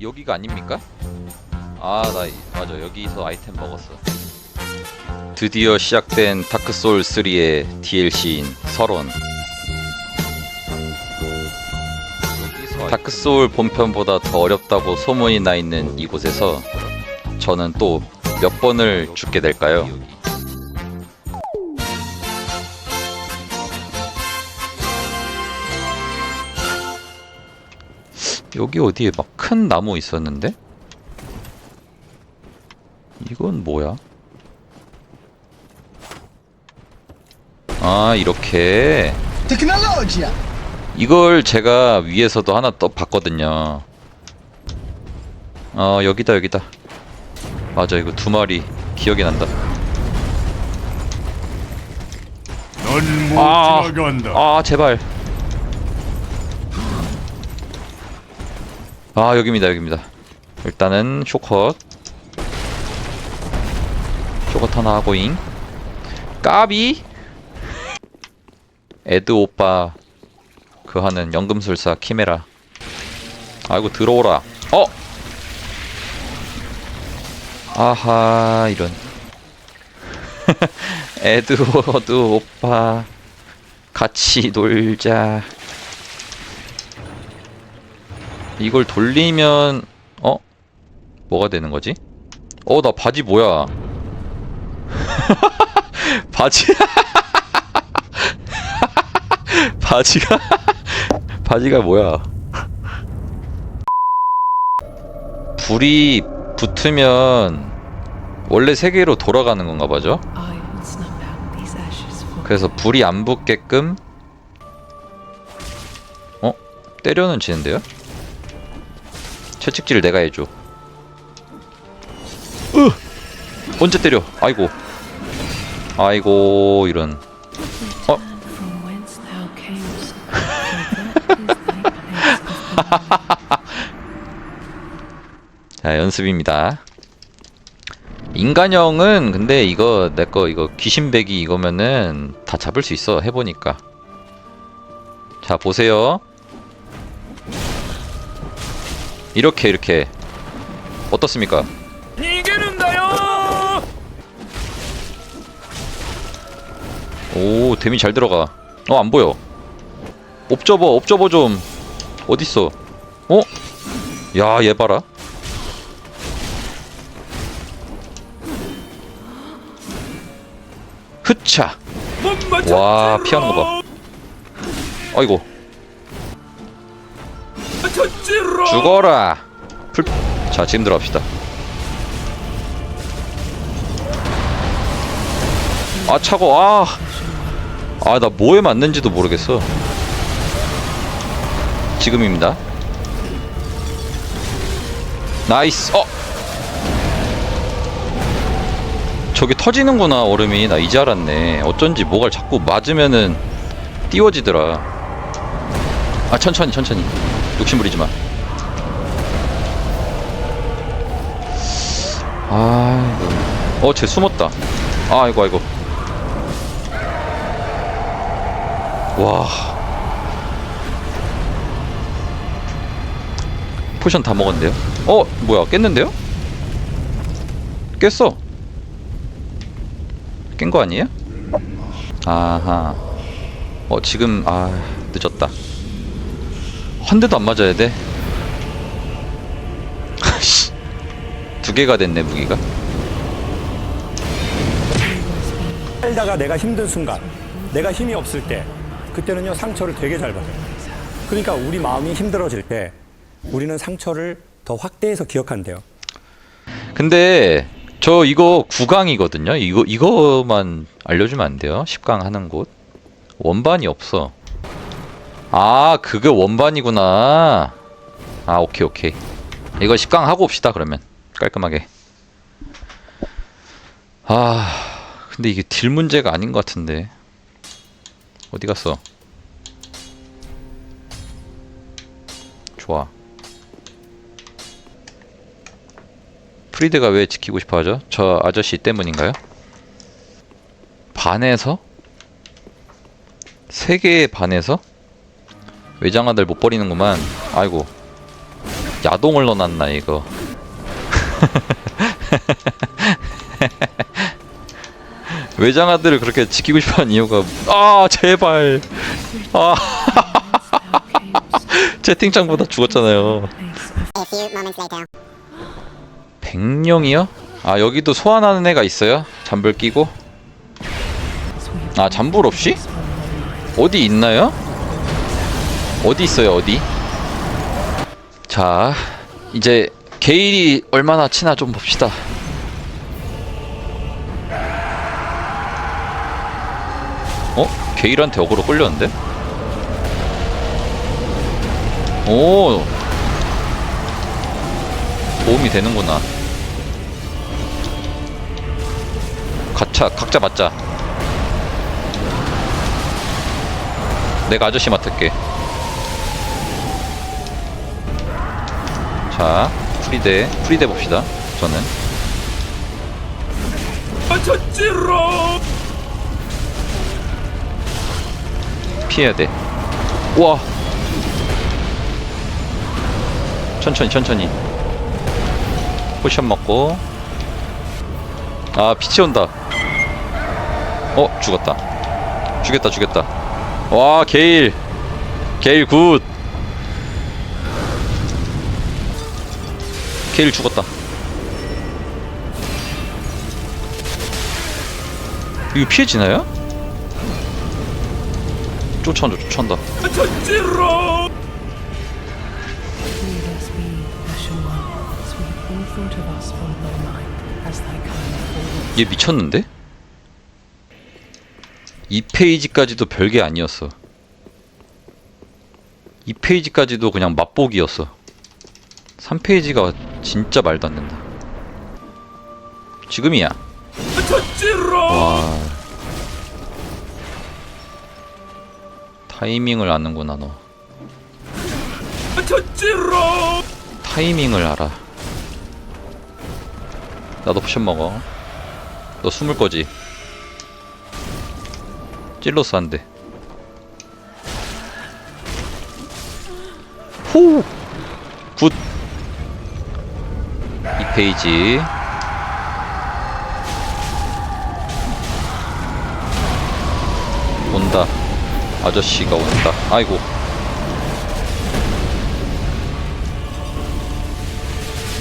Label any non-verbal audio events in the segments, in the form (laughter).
여기가 아닙니까? 아, 나 이- 맞아. 여기서 아이템 먹었어. 드디어 시작된 다크 소울 3의 DLC인 설원. 다크 소울 본편보다 더 어렵다고 소문이 나 있는 이곳에서 저는 또 몇 번을 죽게 될까요? 여기 어디에 막 큰 나무 있었는데? 이건 뭐야? 아 이렇게! 이걸 제가 위에서도 하나 떠 봤거든요. 어 여기다 여기다. 맞아 이거 두 마리 기억이 난다. 넌못 아. 지나간다. 아 제발. 아 여기입니다 여기입니다. 일단은 쇼컷. 쇼컷 하나 하고잉. 까비. 에드 오빠 그 하는 연금술사 키메라. 아이고 들어오라. 어. 아하 이런. (laughs) 에드워드 오빠 같이 놀자. 이걸 돌리면 어? 뭐가 되는 거지? 어, 나 바지 뭐야? (laughs) 바지 (laughs) 바지가 (laughs) 바지가 뭐야? 불이 붙으면 원래 세계로 돌아가는 건가 봐죠? 그래서 불이 안 붙게끔 어? 때려는 지는데요? 채찍질 내가 해줘. 으! 언제 때려. 아이고. 아이고 이런. 어? (laughs) 자 연습입니다. 인간형은 근데 이거 내 거 이거 귀신배기 이거면은 다 잡을 수 있어 해보니까. 자 보세요 이렇게 이렇게 어떻습니까? 이기는다요. 오 데미 잘 들어가 어 안 보여 옵저버 옵저버 좀 어딨어 어? 야 얘 봐라 흐차. 와 피하는 거 봐 아이고. 죽어라. 풀... 자 지금 들어갑시다. 아 차고 아 아 나 뭐에 맞는지도 모르겠어. 지금입니다. 나이스. 어! 저기 터지는구나 얼음이. 나 이제 알았네. 어쩐지 뭐가 자꾸 맞으면은 띄워지더라. 아 천천히 천천히 욕심 부리지 마. 아이고 어 쟤 숨었다. 아이고 아이고. 와. 포션 다 먹었는데요? 어 뭐야 깼는데요? 깼어. 깬 거 아니에요? 아하. 어 지금 아 늦었다 한 대도 안 맞아야 돼 두 개가 됐네 무기가 살다가 내가 힘든 순간, 내가 힘이 없을 때, 그때는요, 상처를 되게 잘 받아요. 그러니까 우리 마음이 힘들어질 때, 우리는 상처를 더 확대해서 기억한대요. 근데 저 이거 9강이거든요. 이거 이거만 알려주면 안 돼요? 10강 하는 곳 원반이 없어. 아 그게 원반이구나. 아 오케이 오케이. 이거 10강 하고 옵시다 그러면 깔끔하게. 아 근데 이게 딜 문제가 아닌 것 같은데 어디 갔어? 좋아. 프리드가 왜 지키고 싶어 하죠? 저 아저씨 때문인가요? 반에서? 세 개의 반에서? 외장하들 못 버리는구만. 아이고. 야동을 넣어놨나 이거 (laughs) 외장하드를 그렇게 지키고 싶어하는 이유가 아 제발 아 (laughs) 채팅창보다 죽었잖아요. 백령이요? 아 여기도 소환하는 애가 있어요? 잠불 끼고? 아 잠불 없이? 어디 있나요? 어디 있어요 어디? 자 이제 게일이 얼마나 치나 좀 봅시다 어? 게일한테 어그로 끌렸는데? 오 도움이 되는구나 각자 각자 맞자 내가 아저씨 맡을게 자 프리데 프리데 봅시다. 저는. 맞췄지롱 피해야 돼. 우와! 천천히 천천히. 포션 먹고. 아 빛이 온다. 어 죽었다. 죽였다 죽였다. 와 게일. 게일 굿 게일 죽었다 이거 피해지나요? 쫓아온다 쫓아온다. 얘 미쳤는데? 2페이지까지도 별게 아니었어 2페이지까지도 그냥 맛보기였어 3페이지가 진짜 말도 안 된다. 지금이야. 와. 타이밍을 아는구나 너. 타이밍을 알아. 나도 포션 먹어. 너 숨을 거지? 찔러서 안돼. 후! 페이지. 온다. 아저씨가 온다. 아이고.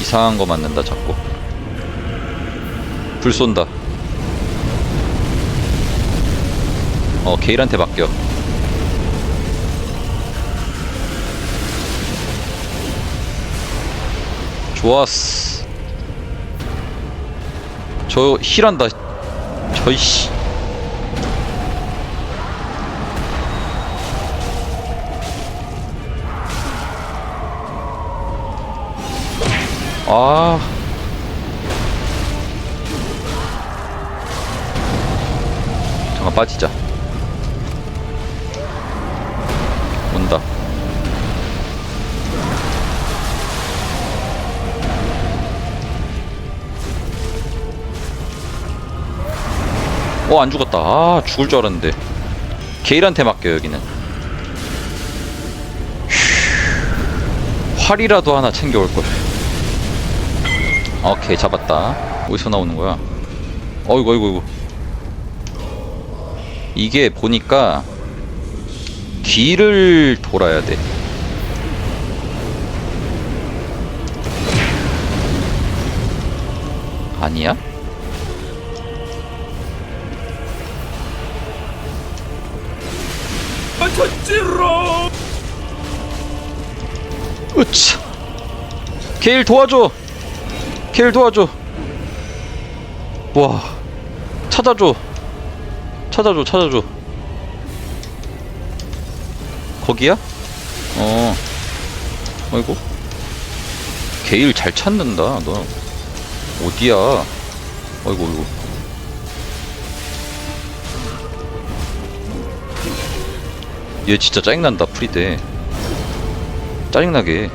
이상한 거 맞는다 자꾸. 불 쏜다. 어 게일한테 맡겨. 좋았어 저 힐한다. 저이씨. 아. 잠깐 빠지자 어 안 죽었다. 아 죽을 줄 알았는데. 게일한테 맡겨 여기는. 휴, 활이라도 하나 챙겨올 걸. 오케이 잡았다. 어디서 나오는 거야? 어이구 어이구 어이구. 이게 보니까 뒤를 돌아야 돼. 아니야? 으차 게일 도와줘. 게일 도와줘. 와 찾아줘. 찾아줘 찾아줘. 거기야? 어. 어이구 게일 잘 찾는다 너. 어디야? 어이구 어이구 얘 진짜 짜증난다 프리데 짜증나게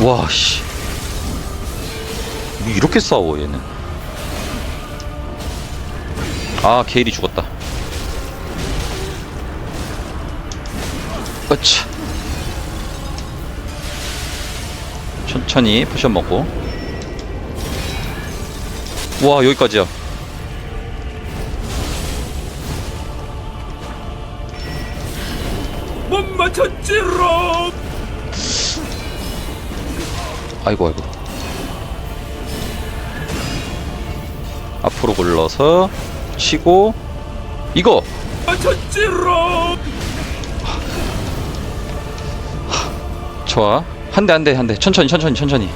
와씨 이렇게 싸워 얘는 아 게일이 죽었다 어차. 천천히 포션 먹고. 와 여기까지야. 맞췄지롱 아이고 아이고. 앞으로 굴러서 치고 이거 맞췄지롱 좋아. 한 대 한 대 한 대 천천히 천천히 천천히.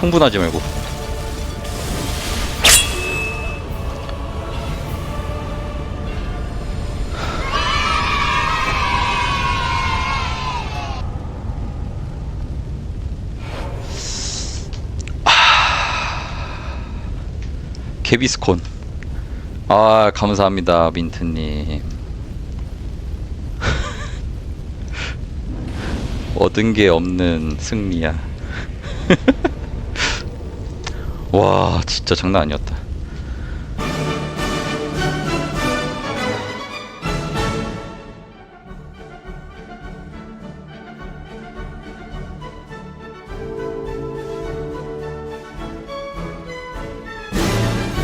흥분하지 말고. 개비스콘. 아 감사합니다 민트님. (laughs) 얻은 게 없는 승리야. (laughs) 와 진짜 장난 아니었다.